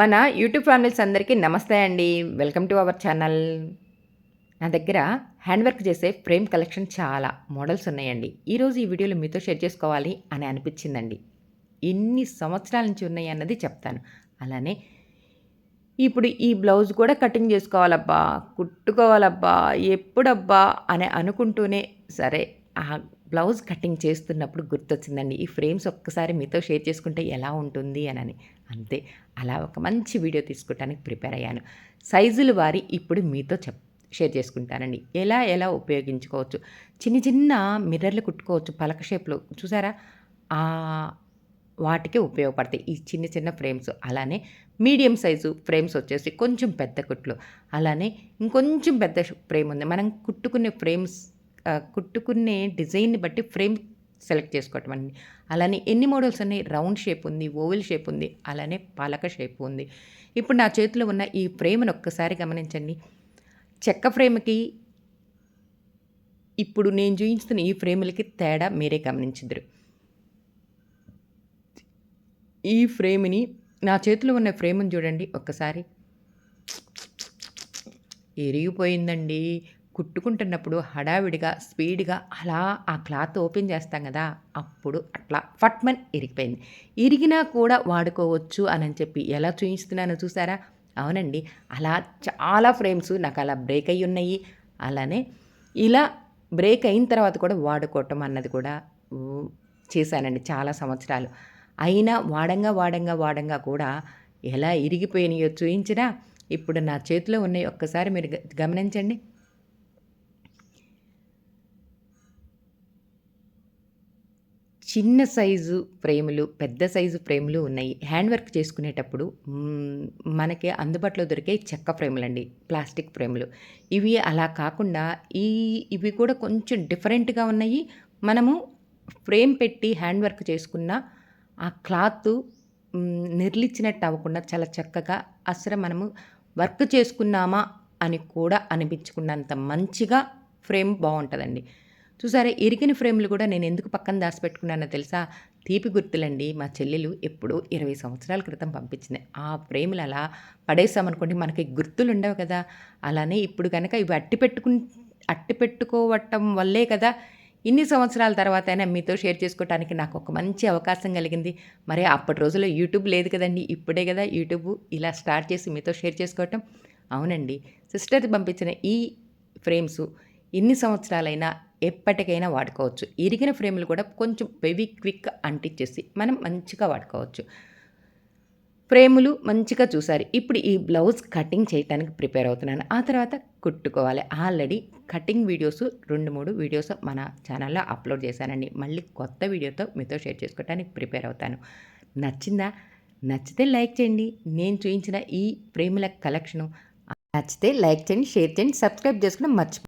మన YouTube families అందరికీ నమస్తే అండి. Welcome to our channel. నా దగ్గర హ్యాండ్ వర్క్ చేసే ఫ్రేమ్ కలెక్షన్ చాలా మోడల్స్ ఉన్నాయండి. ఈరోజు ఈ వీడియోలో మీతో షేర్ చేసుకోవాలి అని అనిపించిందండి. ఎన్ని సంవత్సరాల నుంచి ఉన్నాయి అన్నది చెప్తాను. అలానే ఇప్పుడు ఈ బ్లౌజ్ కూడా కటింగ్ చేసుకోవాలబ్బా కుట్టుకోవాలబ్బా ఎప్పుడబ్బా అని అనుకుంటూనే సరే బ్లౌజ్ కటింగ్ చేస్తున్నప్పుడు గుర్తొచ్చిందండి ఈ ఫ్రేమ్స్ ఒక్కసారి మీతో షేర్ చేసుకుంటే ఎలా ఉంటుంది? అని అంతే అలా ఒక మంచి వీడియో తీసుకోవడానికి ప్రిపేర్ అయ్యాను. సైజులు వారి ఇప్పుడు మీతో చెప్ షేర్ చేసుకుంటానండి. ఎలా ఎలా ఉపయోగించుకోవచ్చు? చిన్న చిన్న మిర్రర్లు కుట్టుకోవచ్చు పలక షేప్లో చూసారా? వాటికి ఉపయోగపడతాయి. ఈ చిన్న చిన్న ఫ్రేమ్స్ అలానే మీడియం సైజు ఫ్రేమ్స్ వచ్చేసి కొంచెం పెద్ద కుట్లు అలానే ఇంకొంచెం పెద్ద ఫ్రేమ్ ఉంది. మనం కుట్టుకునే ఫ్రేమ్స్ కుట్టుకునే డిజైన్ని బట్టి ఫ్రేమ్ సెలెక్ట్ చేసుకోవటం అండి. అలానే ఎన్ని మోడల్స్ ఉన్నాయి? రౌండ్ షేప్ ఉంది ఓవెల్ షేప్ ఉంది అలానే పాలక షేప్ ఉంది. ఇప్పుడు నా చేతిలో ఉన్న ఈ ఫ్రేమ్ని ఒక్కసారి గమనించండి. చెక్క ఫ్రేమ్కి ఇప్పుడు నేను చూపించుతున్న ఈ ఫ్రేములకి తేడా మీరే గమనించదురు ఈ ఫ్రేమ్ని నా చేతిలో ఉన్న ఫ్రేమ్ని చూడండి ఒక్కసారి. ఎరిగిపోయిందండి. కుట్టుకుంటున్నప్పుడు హడావిడిగా స్పీడ్గా అలా ఆ క్లాత్ ఓపెన్ చేస్తాం కదా అప్పుడు అట్లా ఫట్మన్ ఇరిగిపోయింది. ఇరిగినా కూడా వాడుకోవచ్చు అని చెప్పి ఎలా చూపిస్తున్నానో చూసారా? అవునండి అలా చాలా ఫ్రేమ్స్ నాకు అలా బ్రేక్ అయ్యి ఉన్నాయి. అలానే ఇలా బ్రేక్ అయిన తర్వాత కూడా వాడుకోవటం అన్నది కూడా చేశానండి చాలా సంవత్సరాలు. అయినా వాడంగా వాడంగా వాడంగా కూడా ఎలా ఇరిగిపోయినాయో చూయించినా ఇప్పుడు నా చేతిలో ఉన్నాయి. ఒక్కసారి మీరు గమనించండి. చిన్న సైజు ఫ్రేములు పెద్ద సైజు ఫ్రేములు ఉన్నాయి. హ్యాండ్ వర్క్ చేసుకునేటప్పుడు మనకి అందుబాటులో దొరికే చెక్క ఫ్రేములు అండి ప్లాస్టిక్ ఫ్రేములు. ఇవి అలా కాకుండా ఈ ఇవి కూడా కొంచెం డిఫరెంట్గా ఉన్నాయి. మనము ఫ్రేమ్ పెట్టి హ్యాండ్ వర్క్ చేసుకున్న ఆ క్లాత్ నిర్లిచ్చినట్టు అవ్వకుండా చాలా చక్కగా అసలు మనము వర్క్ చేసుకున్నామా అని కూడా అనిపించుకున్నంత మంచిగా ఫ్రేమ్ బాగుంటుందండి. చూసారా ఇరిగిన ఫ్రేమ్లు కూడా నేను ఎందుకు పక్కన దాచిపెట్టుకున్నానో తెలుసా? తీపి గుర్తులండి. మా చెల్లెలు ఎప్పుడూ ఇరవై సంవత్సరాల క్రితం పంపించింది. ఆ ఫ్రేములు అలా పడేసామనుకోండి మనకి గుర్తులు ఉండవు కదా. అలానే ఇప్పుడు కనుక ఇవి అట్టి పెట్టుకు అట్టి పెట్టుకోవటం వల్లే కదా ఇన్ని సంవత్సరాల తర్వాత అయినా మీతో షేర్ చేసుకోవడానికి నాకు ఒక మంచి అవకాశం కలిగింది. మరి అప్పటి రోజుల్లో యూట్యూబ్ లేదు కదండి. ఇప్పుడే కదా యూట్యూబ్ ఇలా స్టార్ట్ చేసి మీతో షేర్ చేసుకోవటం. అవునండి. సిస్టర్ పంపించిన ఈ ఫ్రేమ్స్ ఎన్ని సంవత్సరాలైనా ఎప్పటికైనా వాడుకోవచ్చు. ఇరిగిన ఫ్రేములు కూడా కొంచెం వెవి క్విక్ అంటించేసి మనం మంచిగా వాడుకోవచ్చు. ఫ్రేములు మంచిగా చూసారు. ఇప్పుడు ఈ బ్లౌజ్ కటింగ్ చేయడానికి ప్రిపేర్ అవుతున్నాను. ఆ తర్వాత కుట్టుకోవాలి. ఆల్రెడీ కటింగ్ వీడియోస్ రెండు మూడు వీడియోస్ మన ఛానల్లో అప్లోడ్ చేశానండి. మళ్ళీ కొత్త వీడియోతో మీతో షేర్ చేసుకోవడానికి ప్రిపేర్ అవుతాను. నచ్చిందా? నచ్చితే లైక్ చేయండి. నేను చూపించిన ఈ ఫ్రేముల కలెక్షను నచ్చితే లైక్ చేయండి షేర్ చేయండి సబ్స్క్రైబ్ చేసుకుని మర్చిపో